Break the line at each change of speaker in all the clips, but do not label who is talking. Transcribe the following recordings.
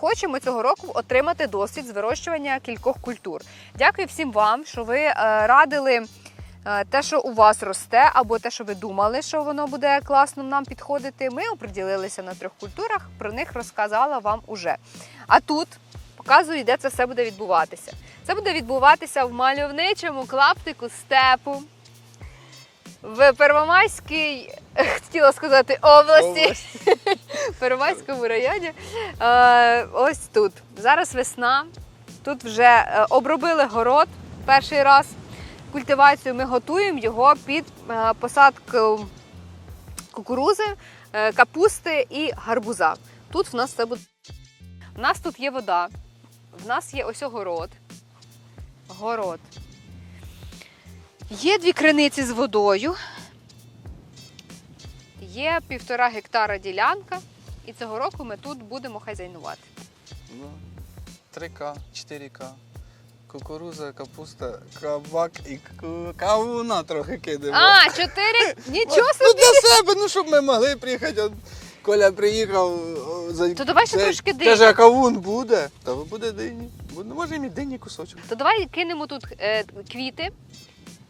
хочемо цього року отримати досвід з вирощування кількох культур. Дякую всім вам, що ви е, радили. е, Те, що у вас росте, або те, що ви думали, що воно буде класно нам підходити, ми оприділилися на трьох культурах, про них розказала вам уже. А тут показую, де це все буде відбуватися. Це буде відбуватися в мальовничому клаптику степу в Первомайській, хотіла сказати, області. В Первомайському районі. Е, ось тут. Зараз весна. Тут вже е, обробили город перший раз. Культивацію ми готуємо його під е, посадку кукурузи, капусти і гарбуза. Тут в нас це буде. У нас тут є вода, в нас є ось город. Город. Є дві криниці з водою. Є півтора гектара ділянка, і цього року ми тут будемо хазяйнувати.
Ну, 3К, 4К. Кукуруза, капуста, кабак і ку- кавуна трохи кидаємо.
А, чотири? Нічого
Ну
собі!
для себе, ну щоб ми могли приїхати. От Коля приїхав. о, За...
То давай ще
це-
трошки дині.
Каже, а кавун буде? Та буде дині. Буде, ну, може і дині кусочок.
То давай кинемо тут е, квіти.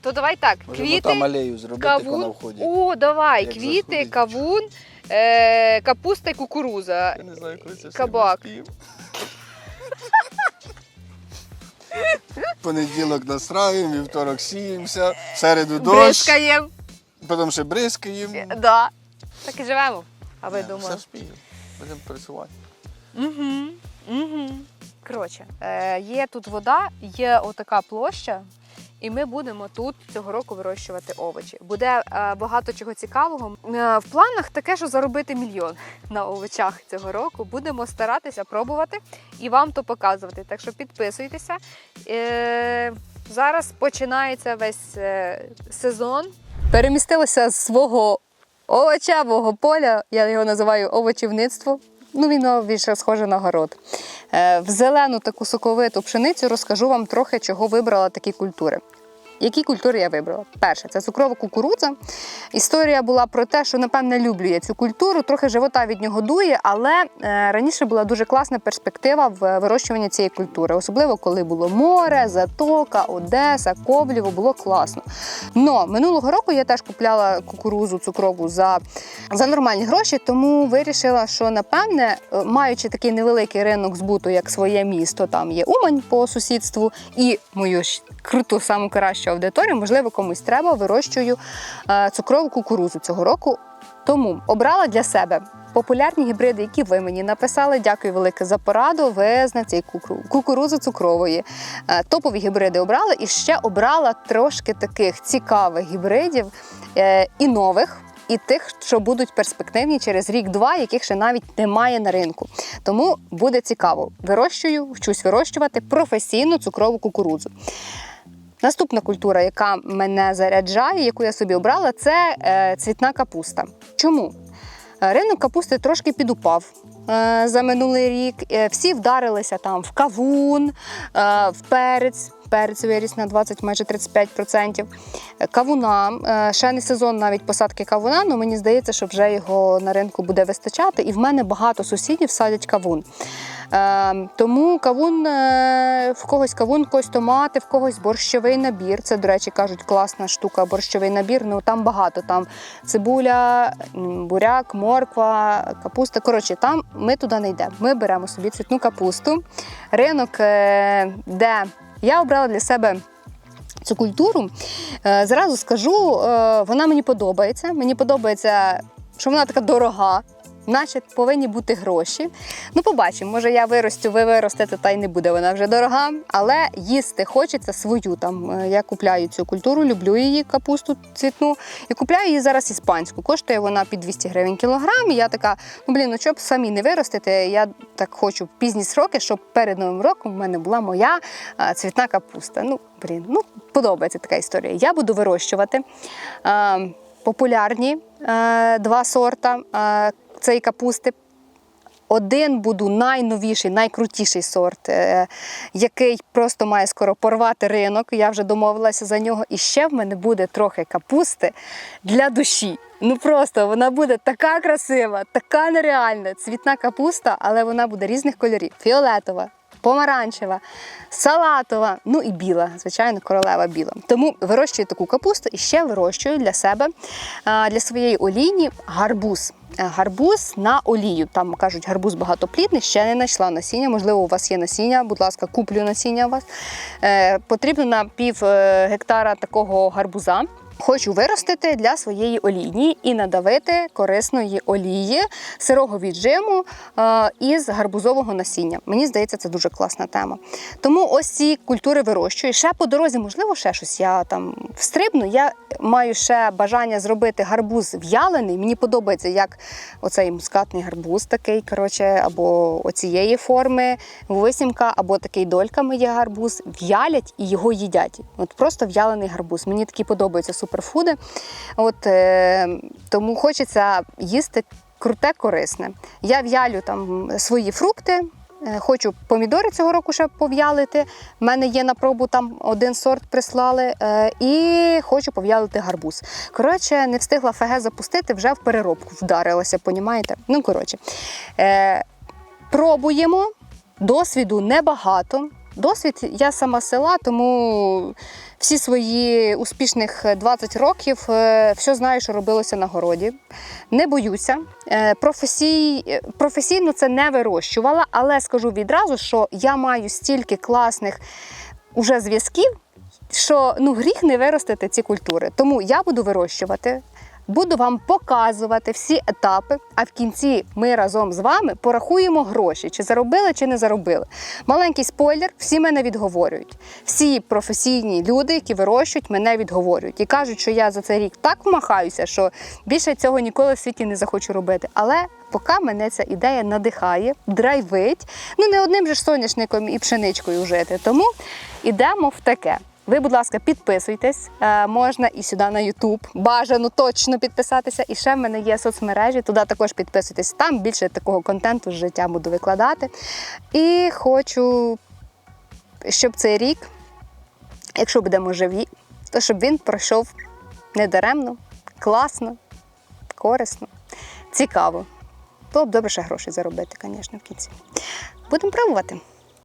То давай так,
Може
квіти,
там алею зробити
кавун.
вході.
О, давай,
Як
квіти,
заходить.
кавун, е, капуста і кукуруза.
Я не знаю, коли це все
Кабак.
Понеділок настраюємо, вівторок сіємося, в середу дощ,
Бризкаємо.
потім ще бризкаємо.
Е, Да. Так і живемо. А ви
Ні,
думали?
Все вспіємо. Будемо працювати.
Угу. Угу. Коротше, е, є тут вода, є отака площа, і ми будемо тут цього року вирощувати овочі. Буде е, багато чого цікавого. Е, в планах таке, що заробити мільйон на овочах цього року. Будемо старатися пробувати і вам то показувати. Так що підписуйтеся. Е, зараз починається весь е, сезон. Перемістилися з свого овочевого поля, я його називаю овочівництво. Ну, він більше схоже на город. Е, В зелену таку соковиту пшеницю розкажу вам трохи, чого вибрала такі культури. Які культури я вибрала? Перше, це цукрова кукурудза. Історія була про те, що, напевне, люблю я цю культуру, трохи живота від нього дує, але е, раніше була дуже класна перспектива в вирощуванні цієї культури, особливо коли було море, затока, Одеса, Коблєво, було класно. Но минулого року я теж купляла кукурузу цукрову за, за нормальні гроші, тому вирішила, що напевне, е, маючи такий невеликий ринок збуту, як своє місто, там є Умань по сусідству, і мою ж круту, саму кращу аудиторію, можливо, комусь треба, вирощую е, цукрову кукурузу цього року. Тому обрала для себе популярні гібриди, які ви мені написали. Дякую велике за пораду. Ви знаєте кукуру- кукурузу цукрової. Е, Топові гібриди обрала і ще обрала трошки таких цікавих гібридів е, і нових. І тих, що будуть перспективні через рік-два, яких ще навіть немає на ринку. Тому буде цікаво. Вирощую, вчусь вирощувати професійну цукрову кукурудзу. Наступна культура, яка мене заряджає, яку я собі обрала, це е, цвітна капуста. Чому? Е, Ринок капусти трошки підупав е, за минулий рік. Всі вдарилися там в кавун, в перець. Перець виріс на 20, майже 35%. Е, Кавуна, е, ще не сезон навіть посадки кавуна, але мені здається, що вже його на ринку буде вистачати. І в мене багато сусідів садять кавун. Е, Тому кавун е, в когось кавун, в когось томати, в когось борщовий набір. Це, до речі, кажуть, класна штука, борщовий набір. Ну там багато. Там цибуля, буряк, морква, капуста. Коротше, там ми туди не йдемо. Ми беремо собі цвітну капусту. Ринок, де я обрала для себе. Цю культуру Е, зразу скажу, е, вона мені подобається. Мені подобається, що вона така дорога, наче повинні бути гроші. Ну, побачимо, може я виростю, ви виростете, та й не буде вона вже дорога. Але їсти хочеться свою. Там е, я купляю цю культуру, люблю її капусту цвітну. І купляю її зараз іспанську. Коштує вона під 200 гривень кілограм. І я така, ну блін, ну щоб самі не виростити, я так хочу пізні сроки, щоб перед новим роком в мене була моя е, цвітна капуста. Ну, блін, ну подобається така історія. Я буду вирощувати. Популярні е, два сорта е, цієї капусти один буду найновіший, найкрутіший сорт, е, який просто має скоро порвати ринок. Я вже домовилася за нього. І ще в мене буде трохи капусти для душі. Ну просто вона буде така красива, така нереальна. Цвітна капуста, але вона буде різних кольорів: фіолетова, помаранчева, салатова, ну і біла, звичайно, королева біла. Тому вирощую таку капусту і ще вирощую для себе, для своєї олійні гарбуз. Е, Гарбуз на олію. Там кажуть, гарбуз багатоплідний, ще не знайшла насіння. Можливо, у вас є насіння, будь ласка, куплю насіння у вас. Е, потрібно на пів е, гектара такого гарбуза. Хочу виростити для своєї олійні і надавити корисної олії сирого віджиму е, із гарбузового насіння. Мені здається, це дуже класна тема. Тому ось ці культури вирощую. Ще по дорозі, можливо, ще щось я там встрибну. Я маю ще бажання зробити гарбуз в'ялений. Мені подобається, як оцей мускатний гарбуз такий, коротше, або оцієї форми висімка, або такий дольками є гарбуз. В'ялять і його їдять. От просто в'ялений гарбуз. Мені такі подобаються суперфуди. От, е, тому хочеться їсти круте, корисне. Я в'ялю там свої фрукти. Е, Хочу помідори цього року ще пов'ялити. У мене є на пробу там один сорт прислали. е, І хочу пов'ялити гарбуз. Коротше, не встигла ФГ запустити, вже в переробку вдарилася, понімаєте? Ну, коротше. Е, Пробуємо. Досвіду небагато. Досвід я сама села, тому всі свої успішних 20 років е, все знаю, що робилося на городі. Не боюся. Е, Професій, е, професійно це не вирощувала, але скажу відразу, що я маю стільки класних уже зв'язків, що ну, гріх не виростити ці культури. Тому я буду вирощувати. Буду вам показувати всі етапи, а в кінці ми разом з вами порахуємо гроші, чи заробили, чи не заробили. Маленький спойлер, всі мене відговорюють. Всі професійні люди, які вирощують, мене відговорюють і кажуть, що я за цей рік так вмахаюся, що більше цього ніколи в світі не захочу робити. Але поки мене ця ідея надихає, драйвить. Ну не одним же ж соняшником і пшеничкою жити. Тому ідемо в таке. Ви, будь ласка, підписуйтесь. Е, можна і сюди на YouTube. Бажано точно підписатися. І ще в мене є соцмережі. Туди також підписуйтесь. Там більше такого контенту з життя буду викладати. І хочу, щоб цей рік, якщо будемо живі, то щоб він пройшов недаремно, класно, корисно, цікаво. Було б добре ще гроші заробити, звісно, в кінці. Будемо пробувати.